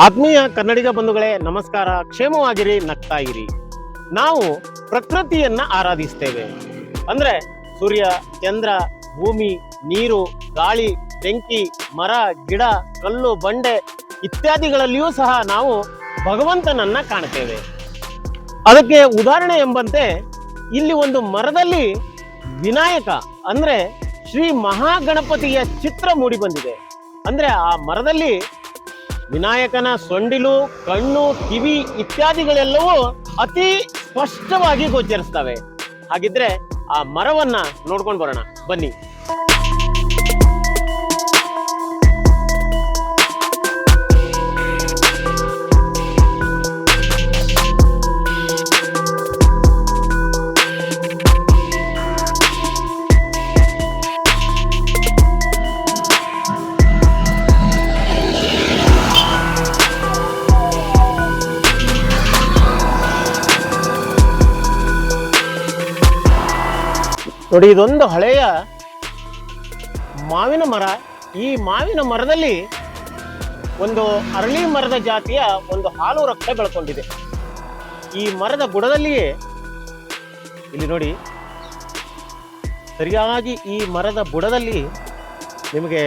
ಆತ್ಮೀಯ ಕನ್ನಡಿಗ ಬಂಧುಗಳೇ, ನಮಸ್ಕಾರ. ಕ್ಷೇಮವಾಗಿರಿ, ನಗ್ತಾ ಇರಿ. ನಾವು ಪ್ರಕೃತಿಯನ್ನ ಆರಾಧಿಸ್ತೇವೆ. ಅಂದ್ರೆ ಸೂರ್ಯ, ಚಂದ್ರ, ಭೂಮಿ, ನೀರು, ಗಾಳಿ, ಬೆಂಕಿ, ಮರ, ಗಿಡ, ಕಲ್ಲು, ಬಂಡೆ ಇತ್ಯಾದಿಗಳಲ್ಲಿಯೂ ಸಹ ನಾವು ಭಗವಂತನನ್ನ ಕಾಣ್ತೇವೆ. ಅದಕ್ಕೆ ಉದಾಹರಣೆ ಎಂಬಂತೆ, ಇಲ್ಲಿ ಒಂದು ಮರದಲ್ಲಿ ವಿನಾಯಕ, ಅಂದ್ರೆ ಶ್ರೀ ಮಹಾಗಣಪತಿಯ ಚಿತ್ರ ಮೂಡಿ ಬಂದಿದೆ. ಅಂದ್ರೆ ಆ ಮರದಲ್ಲಿ ವಿನಾಯಕನ ಸೊಂಡಿಲು ಕಣ್ಣು ಕಿವಿ ಇತ್ಯಾದಿಗಳೆಲ್ಲವೂ ಅತಿ ಸ್ಪಷ್ಟವಾಗಿ ಗೋಚರಿಸ್ತವೆ. ಹಾಗಿದ್ರೆ ಆ ಮರವನ್ನ ನೋಡ್ಕೊಂಡು ಬರೋಣ. ಬನ್ನಿ. ನೋಡಿ, ಇದೊಂದು ಹಳೆಯ ಮಾವಿನ ಮರ. ಈ ಮಾವಿನ ಮರದಲ್ಲಿ ಒಂದು ಅರಳಿ ಮರದ ಜಾತಿಯ ಒಂದು ಹಾಲು ರಕ್ತ ಬೆಳ್ಕೊಂಡಿದೆ. ಈ ಮರದ ಬುಡದಲ್ಲಿಯೇ ಇಲ್ಲಿ ನೋಡಿ, ಸರಿಯಾಗಿ ಈ ಮರದ ಬುಡದಲ್ಲಿ ನಿಮಗೆ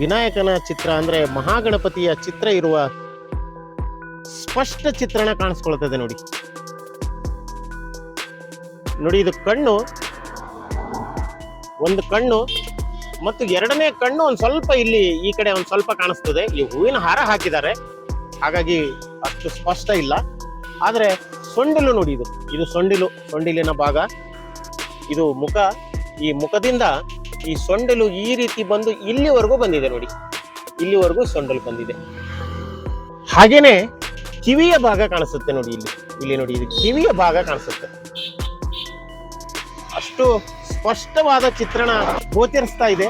ವಿನಾಯಕನ ಚಿತ್ರ ಅಂದರೆ ಮಹಾಗಣಪತಿಯ ಚಿತ್ರ ಇರುವ ಸ್ಪಷ್ಟ ಚಿತ್ರಣ ಕಾಣಿಸ್ಕೊಳ್ತದೆ ನೋಡಿ. ನೋಡಿ, ಇದು ಕಣ್ಣು. ಒಂದು ಕಣ್ಣು ಮತ್ತು ಎರಡನೇ ಕಣ್ಣು ಒಂದು ಸ್ವಲ್ಪ ಇಲ್ಲಿ ಈ ಕಡೆ ಒಂದು ಸ್ವಲ್ಪ ಕಾಣಿಸ್ತದೆ. ಈ ಹೂವಿನ ಹಾರ ಹಾಕಿದ್ದಾರೆ. ಹಾಗಾಗಿ ಅಷ್ಟು ಸ್ಪಷ್ಟ ಇಲ್ಲ. ಆದರೆ ಸೊಂಡಿಲು ನೋಡಿ ಇದು. ಇದು ಸೊಂಡಿಲು, ಸೊಂಡಿಲಿನ ಭಾಗ. ಇದು ಮುಖ. ಈ ಮುಖದಿಂದ ಈ ಸೊಂಡಿಲು ಈ ರೀತಿ ಬಂದು ಇಲ್ಲಿವರೆಗೂ ಬಂದಿದೆ ನೋಡಿ. ಇಲ್ಲಿವರೆಗೂ ಸೊಂಡಲು ಬಂದಿದೆ. ಹಾಗೇನೆ ಕಿವಿಯ ಭಾಗ ಕಾಣಿಸುತ್ತೆ ನೋಡಿ ಇಲ್ಲಿ. ಇಲ್ಲಿ ನೋಡಿ, ಇದು ಕಿವಿಯ ಭಾಗ ಕಾಣಿಸುತ್ತೆ. ಅಷ್ಟು ಸ್ಪಷ್ಟವಾದ ಚಿತ್ರಣ ಗೋಚರಿಸ್ತಾ ಇದೆ.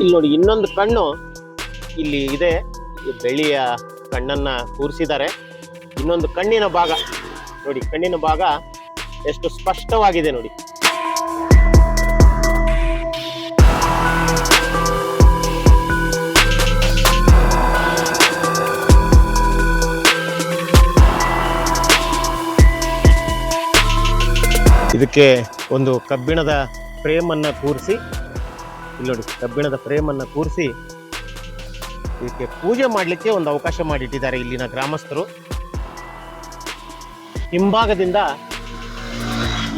ಇಲ್ಲಿ ನೋಡಿ ಇನ್ನೊಂದು ಕಣ್ಣು ಇಲ್ಲಿ ಇದೆ. ಬೆಳ್ಳಿಯ ಕಣ್ಣನ್ನ ಕೂರಿಸಿದ್ದಾರೆ. ಇನ್ನೊಂದು ಕಣ್ಣಿನ ಭಾಗ ನೋಡಿ ಕಣ್ಣಿನ ಭಾಗ ಎಷ್ಟು ಸ್ಪಷ್ಟವಾಗಿದೆ ನೋಡಿ. ಇದಕ್ಕೆ ಒಂದು ಕಬ್ಬಿಣದ ಫ್ರೇಮನ್ನು ಕೂರಿಸಿ, ಇಲ್ಲಿ ನೋಡಿ, ಕಬ್ಬಿಣದ ಫ್ರೇಮನ್ನು ಕೂರಿಸಿ ಇದಕ್ಕೆ ಪೂಜೆ ಮಾಡಲಿಕ್ಕೆ ಒಂದು ಅವಕಾಶ ಮಾಡಿಟ್ಟಿದ್ದಾರೆ ಇಲ್ಲಿನ ಗ್ರಾಮಸ್ಥರು. ಹಿಂಭಾಗದಿಂದ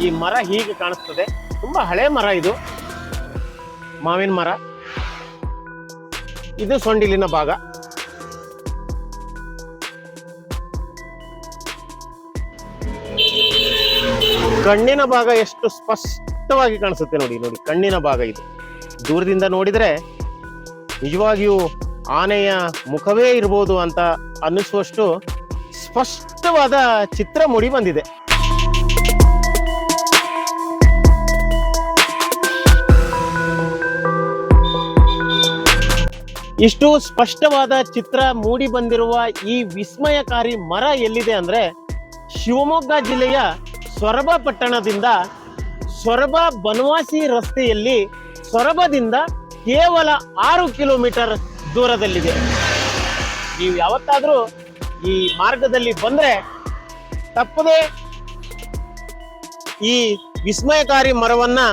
ಈ ಮರ ಹೀಗೆ ಕಾಣಿಸ್ತದೆ. ತುಂಬಾ ಹಳೆ ಮರ ಇದು, ಮಾವಿನ ಮರ. ಇದು ಸೊಂಡಿಲಿನ ಭಾಗ. ಕಣ್ಣಿನ ಭಾಗ ಎಷ್ಟು ಸ್ಪಷ್ಟವಾಗಿ ಕಾಣಿಸುತ್ತೆ ನೋಡಿ ನೋಡಿ, ಕಣ್ಣಿನ ಭಾಗ ಇದು. ದೂರದಿಂದ ನೋಡಿದರೆ ನಿಜವಾಗಿಯೂ ಆನೆಯ ಮುಖವೇ ಇರ್ಬೋದು ಅಂತ ಅನ್ನಿಸುವಷ್ಟು ಸ್ಪಷ್ಟವಾದ ಚಿತ್ರ ಮೂಡಿ ಬಂದಿದೆ. ಇಷ್ಟು ಸ್ಪಷ್ಟವಾದ ಚಿತ್ರ ಮೂಡಿ ಬಂದಿರುವ ಈ ವಿಸ್ಮಯಕಾರಿ ಮರ ಎಲ್ಲಿದೆ ಅಂದ್ರೆ ಶಿವಮೊಗ್ಗ ಜಿಲ್ಲೆಯ ಸೊರಬ ಪಟ್ಟಣದಿಂದ ಸೊರಬ ಬನವಾಸಿ ರಸ್ತೆಯಲ್ಲಿ ಸೊರಬದಿಂದ ಕೇವಲ ಆರು ಕಿಲೋಮೀಟರ್ ದೂರದಲ್ಲಿದೆ. ನೀವು ಯಾವತ್ತಾದರೂ ಈ ಮಾರ್ಗದಲ್ಲಿ ಬಂದರೆ ತಪ್ಪದೆ ಈ ವಿಸ್ಮಯಕಾರಿ ಮರವನ್ನು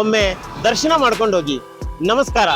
ಒಮ್ಮೆ ದರ್ಶನ ಮಾಡ್ಕೊಂಡು ಹೋಗಿ. ನಮಸ್ಕಾರ.